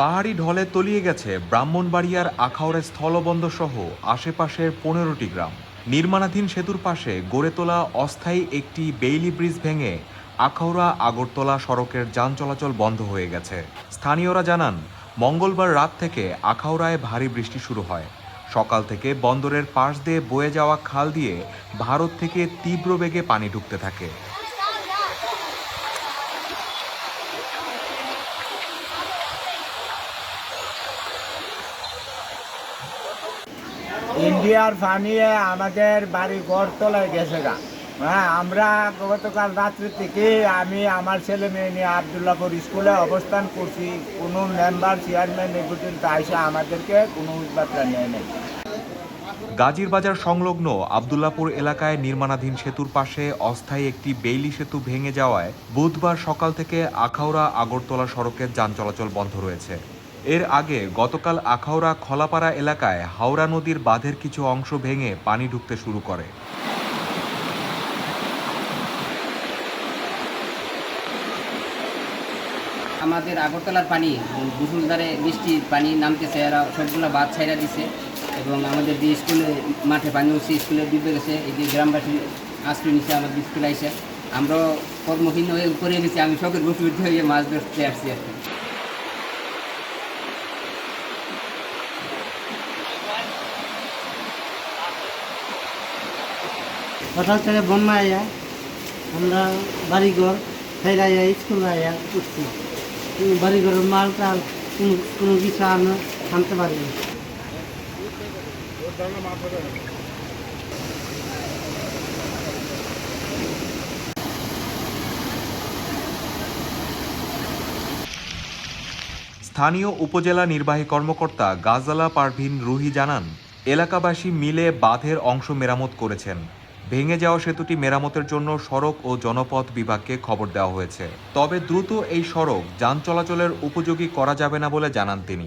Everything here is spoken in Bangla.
পাহাড়ি ঢলে তলিয়ে গেছে ব্রাহ্মণবাড়িয়ার আখাউড়ে স্থলবন্দর সহ আশেপাশের পনেরোটি গ্রাম। নির্মাণাধীন সেতুর পাশে গড়ে তোলা অস্থায়ী একটি বেইলি ব্রিজ ভেঙে আখাউড়া আগরতলা সড়কের যান চলাচল বন্ধ হয়ে গেছে। স্থানীয়রা জানান, মঙ্গলবার রাত থেকে আখাউড়ায় ভারী বৃষ্টি শুরু হয়। সকাল থেকে বন্দরের পাশ দিয়ে বয়ে যাওয়া খাল দিয়ে ভারত থেকে তীব্র বেগে পানি ঢুকতে থাকে। ইন্ডিয়ার ফানিয়ে আমাদের বাড়ি গড় তলায় গেছে গা। হ্যাঁ আমরা গতকাল রাত্রি থেকে আমি আমার ছেলে মেয়ে নিয়ে আবদুল্লাপুর স্কুলে অবস্থান করছি। কোনো মেম্বার চেয়ারম্যান এ পর্যন্ত আইসা আমাদেরকে কোনো উদ্বার্তা নেয় নাই। গাজীর বাজার সংলগ্ন আবদুল্লাপুর এলাকায় নির্মাণাধীন সেতুর পাশে অস্থায়ী একটি বেইলি সেতু ভেঙে যাওয়ায় বুধবার সকাল থেকে আখাউড়া আগরতলা সড়কের যান চলাচল বন্ধ রয়েছে। এর আগে গতকাল আখাউড়া খলাপাড়া এলাকায় হাওড়া নদীর বাঁধের কিছু অংশ ভেঙে পানি ঢুকতে শুরু করে। আমাদের আগরতলার পানি দুপুরদারে বৃষ্টির পানি নামতেছে, এরা সবগুলো বাদ ছাইরা দিছে এবং আমাদের যে স্কুলে, মাঠে পানি উঠছে স্কুলে ডুবে গেছে, এই যে গ্রামবাসী আশ্রয় নিচ্ছে আমাদের স্কুলে আইসে। আমরাও কর্মহীন হয়ে উপরে গেছি, আমি শখের বসে হয়ে মাছ ধরতে আসছি আর কি। হঠাৎ করে বন্যা আয়া আমরা বাড়িঘর ফেরা আয়া স্কুল আয়া উঠছি। বাড়িঘরের মাল টাল কোনো কোনো কিছু আনো আনতে পারিনি স্থানীয় উপজেলা নির্বাহী কর্মকর্তা গাজালা পারভিন রুহি জানান, এলাকাবাসী মিলে বাঁধের অংশ মেরামত করেছেন। ভেঙে যাওয়া সেতুটি মেরামতের জন্য সড়ক ও জনপথ বিভাগকে খবর দেওয়া হয়েছে। তবে দ্রুত এই সড়ক যান চলাচলের উপযোগী করা যাবে না বলে জানান তিনি।